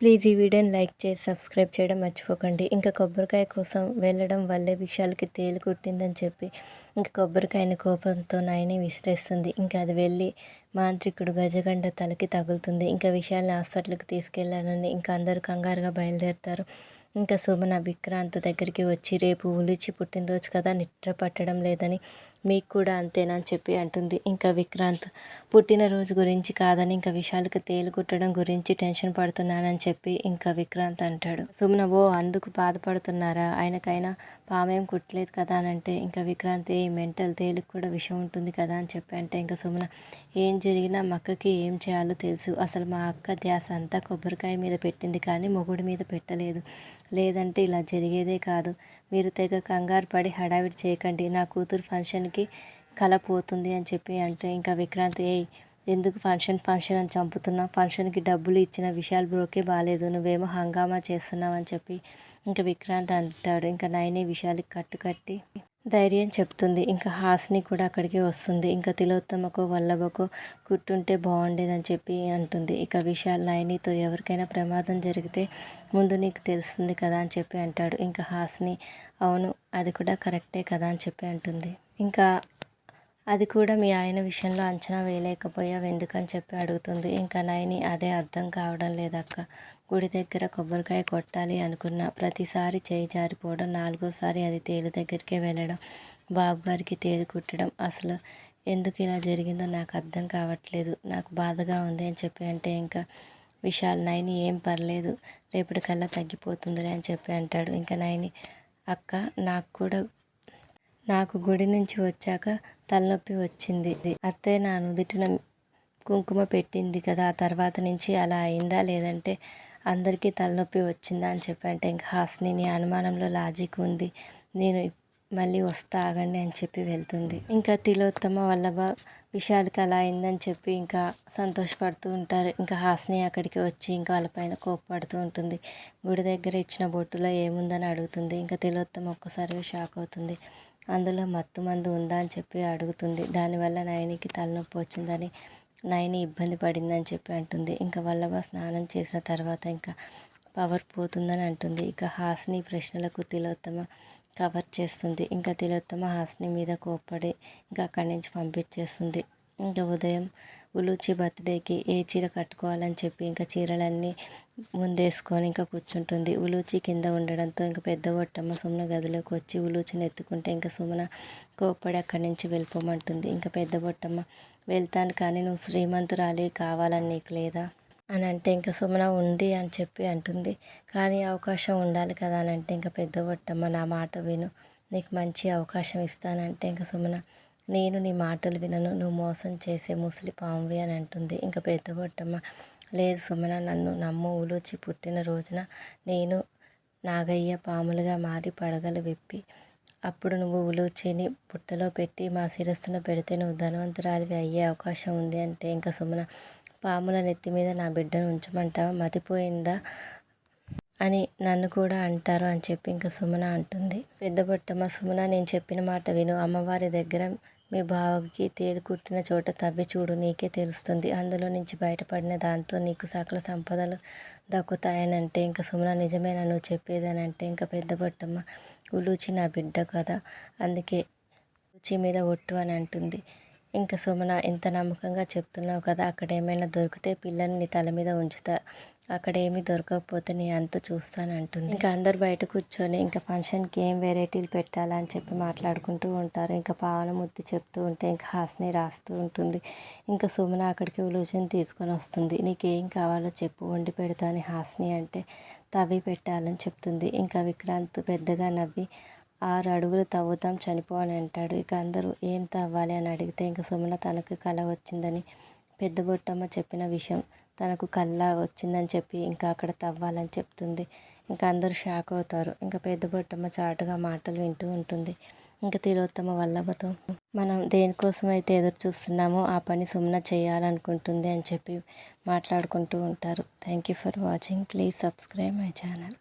Please ఈ వీడియోని like చేసి సబ్స్క్రైబ్ చేయడం మర్చిపోకండి. ఇంకా కొబ్బరికాయ కోసం వెళ్ళడం వల్లే విషయాలకి తేలు కుట్టిందని చెప్పి ఇంకా కొబ్బరికాయని కోపంతో నాయని విసిరేస్తుంది. ఇంకా అది వెళ్ళి మాంత్రికుడు గజగండ తలకి తగులుతుంది. ఇంకా విషయాల్ని హాస్పిటల్కి తీసుకెళ్ళాలని ఇంకా అందరూ కంగారుగా బయలుదేరుతారు. ఇంకా సుమన విక్రాంత్ దగ్గరికి వచ్చి రేపు ఉలిచి పుట్టినరోజు కదా నిద్ర పట్టడం లేదని మీకు కూడా అంతేనా అని చెప్పి అంటుంది. ఇంకా విక్రాంత్ పుట్టినరోజు గురించి కాదని ఇంకా విశాల్కి తేలు కుట్టడం గురించి టెన్షన్ పడుతున్నానని చెప్పి ఇంకా విక్రాంత్ అంటాడు. సుమన ఓ అందుకు బాధపడుతున్నారా? ఆయనకైనా పామేం కుట్టలేదు కదా అని అంటే ఇంకా విక్రాంత్ ఏ మెంటల్ తేలికి కూడా విషయం ఉంటుంది కదా అని చెప్పి అంటే ఇంకా సుమన ఏం జరిగినా మా అక్కకి ఏం చేయాలో తెలుసు. అసలు మా అక్క ధ్యాస అంతా కొబ్బరికాయ మీద పెట్టింది కానీ మొగుడి మీద పెట్టలేదు. లేదంటే ఇలా జరిగేదే కాదు. మీరు తెగ కంగారు పడి హడావిడి చేయకండి. నా కూతురు ఫంక్షన్కి కళ పోతుంది అని చెప్పి అంటే ఇంకా విక్రాంత్ ఏ ఎందుకు ఫంక్షన్ ఫంక్షన్ అని చంపుతున్నా ఫంక్షన్కి డబ్బులు ఇచ్చిన విషయాలు బ్రోకే బాగాలేదు నువ్వేమో హంగామా చేస్తున్నావు అని చెప్పి ఇంకా విక్రాంత్ అంటాడు. ఇంకా నైని కట్టు కట్టుకట్టి ధైర్యం చెప్తుంది. ఇంకా హాస్ని కూడా అక్కడికి వస్తుంది. ఇంకా తిలోత్తమకో వల్లభకో కుట్టుంటే బాగుండేదని చెప్పి అంటుంది. ఇక విశాల్ నయనితో ఎవరికైనా ప్రమాదం జరిగితే ముందు నీకు తెలుస్తుంది కదా అని చెప్పి అంటాడు. ఇంకా హాస్ని అవును అది కూడా కరెక్టే కదా అని చెప్పి అంటుంది. ఇంకా అది కూడా మీ ఆయన విషయంలో అంచనా వేయలేకపోయావు ఎందుకని చెప్పి అడుగుతుంది. ఇంకా నయని అదే అర్థం కావడం లేదక్క. గుడి దగ్గర కొబ్బరికాయ కొట్టాలి అనుకున్న ప్రతిసారి చేయి జారిపోవడం నాలుగోసారి అది తేలు దగ్గరికే వెళ్ళడం బాబు గారికి తేలు కుట్టడం అసలు ఎందుకు ఇలా జరిగిందో నాకు అర్థం కావట్లేదు. నాకు బాధగా ఉంది అని చెప్పి అంటే ఇంకా విశాల్ నైని ఏం పర్లేదు రేపటికల్లా తగ్గిపోతుందిలే అని చెప్పి అంటాడు. ఇంకా నైని అక్క నాకు కూడా నాకు గుడి నుంచి వచ్చాక తలనొప్పి వచ్చింది. అత్తయ్య నా నుదుటిన కుంకుమ పెట్టింది కదా ఆ తర్వాత నుంచి అలా అయిందా లేదంటే అందరికీ తలనొప్పి వచ్చిందా అని చెప్పి అంటే ఇంకా హాస్ని నీ అనుమానంలో లాజిక్ ఉంది నేను మళ్ళీ వస్తా ఆగండి అని చెప్పి వెళ్తుంది. ఇంకా తిలోత్తమ వల్లభ విషయాలకి అలా అయిందని చెప్పి ఇంకా సంతోషపడుతూ ఉంటారు. ఇంకా హాస్ని అక్కడికి వచ్చి ఇంకా వాళ్ళపైన కోప్పడుతూ ఉంటుంది. గుడి దగ్గర ఇచ్చిన బొట్టులో ఏముందని అడుగుతుంది. ఇంకా తిలోత్తమ ఒక్కసారిగా షాక్ అవుతుంది. అందులో మత్తు మందు ఉందా అని చెప్పి అడుగుతుంది. దానివల్ల నయనికి తలనొప్పి వచ్చిందని నయని ఇబ్బంది పడిందని చెప్పి అంటుంది. ఇంకా వల్లభ స్నానం చేసిన తర్వాత ఇంకా పవర్ పోతుందని అంటుంది. ఇక హాస్ని ప్రశ్నలకు తిలోత్తమ కవర్ చేస్తుంది. ఇంకా తిలోత్తమ హాస్ని మీద కోప్పడి ఇంకా అక్కడి నుంచి పంపించేస్తుంది. ఇంకా ఉదయం ఉలూచి బర్త్డేకి ఏ చీర కట్టుకోవాలని చెప్పి ఇంకా చీరలన్నీ ముందేసుకొని ఇంకా కూర్చుంటుంది. ఉలూచి కింద ఉండడంతో ఇంకా పెద్ద బొట్టమ్మ సుమన గదిలోకి వచ్చి ఉలూచిని ఎత్తుకుంటే ఇంకా సుమన కోప్పడి అక్కడి నుంచి వెళ్ళిపోమంటుంది. ఇంకా పెద్ద బొట్టమ్మ వెళ్తాను కానీ నువ్వు శ్రీమంతురాలి కావాలని నీకు లేదా? అని అంటే ఇంకా సుమన ఉంది అని చెప్పి అంటుంది. కానీ అవకాశం ఉండాలి కదా అని అంటే ఇంకా పెద్ద బొట్టమ్మ నా మాట విను నీకు మంచి అవకాశం ఇస్తానంటే ఇంకా సుమన నేను నీ మాటలు వినను నువ్వు మోసం చేసే ముసలి పామువి అని అంటుంది. ఇంకా పెద్ద బొట్టమ్మ లేదు సుమన నన్ను నమ్ము ఉలూచి పుట్టిన రోజున నేను నాగయ్య పాములుగా మారి పడగలు విప్పి అప్పుడు నువ్వు ఉలూచిని బుట్టలో పెట్టి మా శిరస్సున పెడితే నువ్వు ధనవంతురాలివి అయ్యే అవకాశం ఉంది అంటే ఇంకా సుమన పాముల నెత్తి మీద నా బిడ్డను ఉంచమంటావా? మతిపోయిందా అని నన్ను కూడా అంటారు అని చెప్పి ఇంకా సుమన అంటుంది. పెద్ద బొట్టమ్మ సుమన నేను చెప్పిన మాట విను. అమ్మవారి దగ్గర మీ బావకి తేలు కుట్టిన చోట తవ్వి చూడు నీకే తెలుస్తుంది. అందులో నుంచి బయటపడిన దాంతో నీకు సకల సంపదలు దక్కుతాయనంటే ఇంకా సుమన నిజమేనా? నువ్వు చెప్పేదనంటే ఇంకా పెద్ద బొట్టమ్మ ఉలూచి నా బిడ్డ కదా. అందుకే రుచి మీద ఒట్టు అని అంటుంది. ఇంకా సుమన ఇంత నమ్మకంగా చెప్తున్నావు కదా అక్కడ ఏమైనా దొరికితే పిల్లల్ని తల మీద ఉంచుతా. అక్కడ ఏమీ దొరకకపోతే నేను అంత చూస్తాను అంటుంది ఇంకా అందరు బయట కూర్చొని ఇంకా ఫంక్షన్కి ఏం వెరైటీలు పెట్టాలని చెప్పి మాట్లాడుకుంటూ ఉంటారు. ఇంకా పావన ముద్దు చెప్తూ ఉంటే ఇంకా హాస్ని రాస్తూ ఉంటుంది. ఇంకా సుమన అక్కడికి ఉలోచన తీసుకొని వస్తుంది. నీకేం కావాలో చెప్పు వండి పెడతాను హాస్ని అంటే తవ్వి పెట్టాలని చెప్తుంది. ఇంకా విక్రాంత్ పెద్దగా నవ్వి ఆరు అడుగులు తవ్వుతాం చనిపోవని అంటాడు. ఇక అందరూ ఏం తవ్వాలి అని అడిగితే ఇంక సుమన తనకు కళ వచ్చిందని పెద్ద బొట్టమ్మ చెప్పిన విషయం. తనకు కళ్ళ వచ్చిందని చెప్పి ఇంకా అక్కడ తవ్వాలని చెప్తుంది. ఇంకా అందరూ షాక్ అవుతారు. ఇంకా పెద్ద బొట్టమ్మ చాటుగా మాటలు వింటూ ఉంటుంది. ఇంకా తిలోత్తమ వల్లభతో మనం దేనికోసం అయితే ఎదురు చూస్తున్నామో ఆ పని సుమన చేయాలనుకుంటుంది అని చెప్పి మాట్లాడుకుంటూ ఉంటారు. Thank you for watching please subscribe my channel